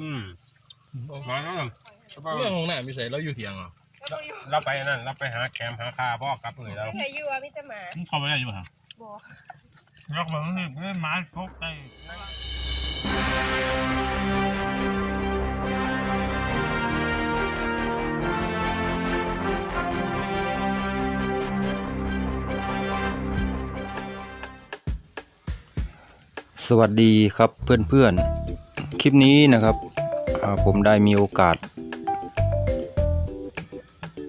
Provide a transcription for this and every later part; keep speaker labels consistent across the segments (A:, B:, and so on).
A: อืมมาแล้ว
B: เรื่องของหน้ามีใส่เราอยู่เถียงเหรอ
C: แล้วก็อยู่
A: เราไปนั่นเราไปหาแคมหาคาพ่อกลับเลยเรา
C: ไม่เคยอยู่อะมิตรหมา
D: เข้าไปได้อยู่ฮะ
C: บ่
D: ยกมือเพื่อนไม้พกได้
E: สวัสดีครับเพื่อนๆ คลิปนี้นะครับผมได้มีโอกาส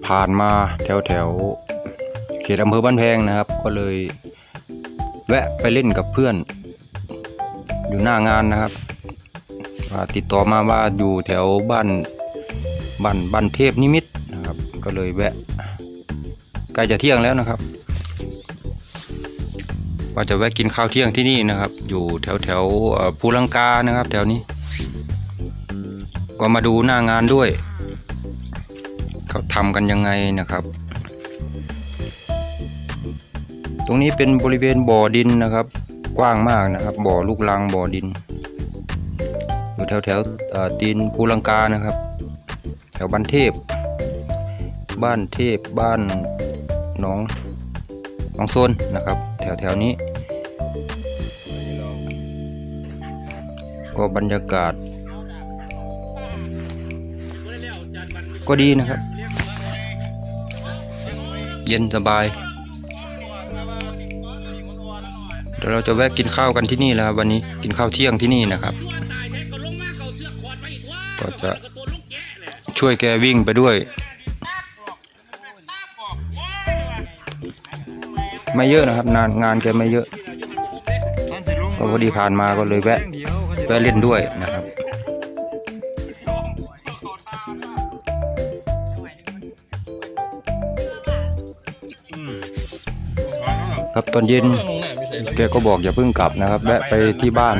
E: ผ่านมาแถวแถวเขตอำเภอบ้านแพงนะครับ ก็เลยแวะไปเล่นกับเพื่อน อยู่หน้างานนะครับติดต่อมาว่าอยู่แถวบ้านบ้านบ้านเทพนิมิตนะครับ ก็เลยแวะใกล้จะเที่ยงแล้วนะครับว่าจะแวะกินข้าวเที่ยงที่นี่นะครับ อยู่แถวแถวภูลังกานะครับ แถวนี้ ก็มาดูหน้างานด้วย เขาทำกันยังไงนะครับ ตรงนี้เป็นบริเวณบ่อดินนะครับ กว้างมากนะครับ บ่อลูกลังบ่อดิน อยู่แถวแถวตีนภูลังกานะครับ แถวบ้านเทพ บ้านเทพบ้านหนองหนองโซนนะครับ แถวแถวนี้ ก็บรรยากาศ ก็ดีนะครับ เย็นสบาย เดี๋ยวเราจะแวะกินข้าวกันที่นี่แล้วครับวันนี้กินข้าวเที่ยงที่นี่นะครับ ก็จะช่วยแกวิ่งไปด้วย ไม่เยอะนะครับนานงานแกไม่เยอะก็พอดีผ่านมาก็เลยแวะแวะเล่นด้วยนะครับ ครับตอนเย็นแกก็บอกอย่าเพิ่งกลับนะครับแวะไปที่บ้าน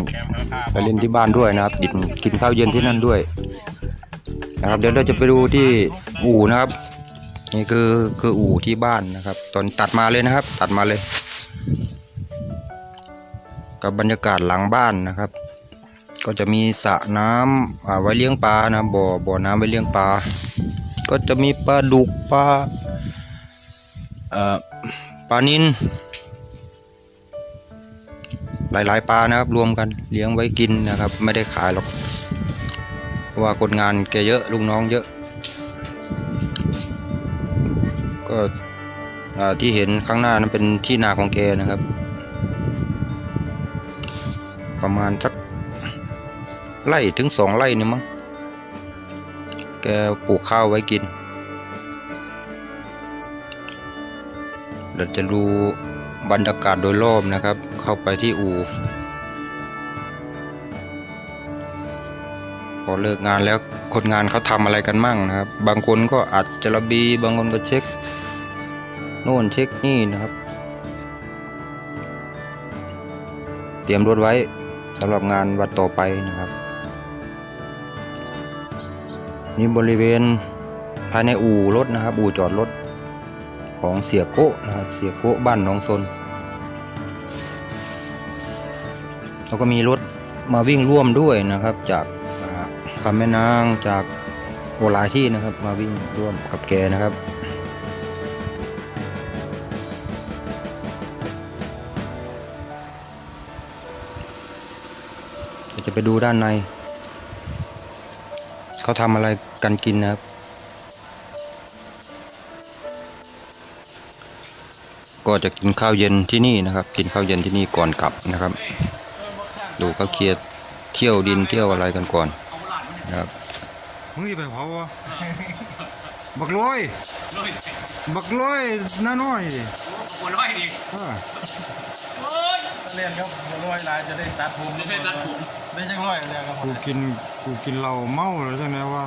E: ไปเล่นที่บ้านด้วยนะครับกินกินข้าวเย็นที่นั่นด้วย นะครับ เดี๋ยวเราจะไปดูที่อู่นะครับ นี่คือคืออู่ที่บ้านนะครับ ตอนตัดมาเลยนะครับ ตัดมาเลย กับบรรยากาศหลังบ้านนะครับ ก็จะมีสระน้ำอ่าไว้เลี้ยงปลานะบ่อบ่อน้ำไว้เลี้ยงปลาก็จะมีปลาดุกปลาปลานิน หลายๆปลานะครับ รวมกันเลี้ยงไว้กินนะครับ ไม่ได้ขายหรอกเพราะว่าคนงานแกเยอะลูกน้องเยอะ ก็ที่เห็นข้างหน้านั้นเป็นที่นาของแกนะครับ ประมาณสักไร่ถึงสองไร่นี่มั้งแกปลูกข้าวไว้กินเดี๋ยวจะดู บรรยากาศโดยรอบนะครับ เข้าไปที่อู่พอเลิกงานแล้วคนงานเขาทำอะไรกันมั่งนะครับ บางคนก็อัดจระบี บางคนก็เช็คโน่นเช็คนี่นะครับ เตรียมรถไว้สำหรับงานวันต่อไปนะครับ นี่บริเวณภายในอู่รถนะครับ อู่จอดรถ ของเสียโก้นะครับเสียโก้บ้านหนองซนแล้วก็มีรถมาวิ่งร่วมด้วยนะครับ จากคำแม่นางจากโอหลายที่นะครับ มาวิ่งร่วมกับแกนะครับจะไปดูด้านใน เขาทำอะไรกันกินนะครับ ก็จะกินข้าวเย็นที่นี่นะครับ กินข้าวเย็นที่นี่ก่อนกลับนะครับ ดูเขาเคลียร์เที่ยวดินเที่ยวอะไรกันก่อนนะครับ
F: มึงจะไปเผาวะบักลอยบักลอยน้าน้อยดิ
D: หัวร้อยดิ
F: อ่า
A: เรียนครับรวยลายจะได้ตัดผม
D: ไม่ใช่ตัดผม
A: ได้จังร้อยเลยครับ
F: กูกินกูกินเหล้าเมาแล้วจังไงวะ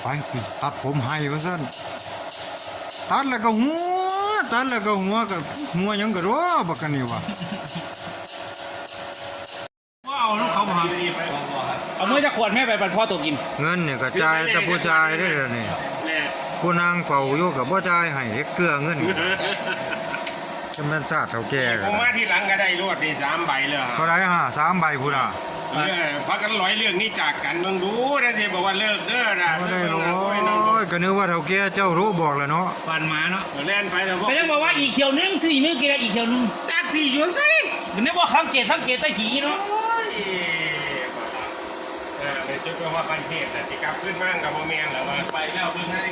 F: ไปกูตัดผมให้ว่าซั่นตัดแล้วก็หัว ตัดแล้วก็หัวกับหัวหยังก็รัวบักกันนี่วะ
D: ว้าวลูกเขามาเอาเมื่อจะขวดแม่ไปบรรพ่อตัวกิน
F: เงินเนี่ยก็จ่ายแต่ผู้จ่ายได้อนี่ผู้นางเฝ้าอยู่กับบ่จ่ายให้เกลือเงินจะแม่นซาดเท่าแก่
A: ผ
F: กัน
A: มมาที่หลังก็ได้รวดดีสามใบเลย
F: เท่าไหร่ฮะสามใบพุ่นอะ
C: เออพักกันร้อยเรื่องนี้จากกันมึงดูนะสิบอกว่าเลิกเด้อนะ
F: บ่
C: เลิ
F: ได้
C: ก
F: หรอ
C: เลิกโอ้ยน้อง
F: กก็นึกว่าเฒ่าแก่เจ้ารู้บอกแล้วเนาะ
D: ปานหมาเนาะ
C: เล่นไปเถอะพวก
D: ก็ยังบอกว่าอีกเขียวนึงสี่มือเกียร์อีกเขียวนึง
C: แท็กซี่อยู่สิ
D: ก็นึกว่าข้างเกตข้างเกตใต้หีเนาะ
C: โอ้ยเออในจุดว่าพันเทพแต่ที่กลับขึ้นบ้างกับโมเมียนแล้วว่า
B: ไปแล้วเพิ่งให้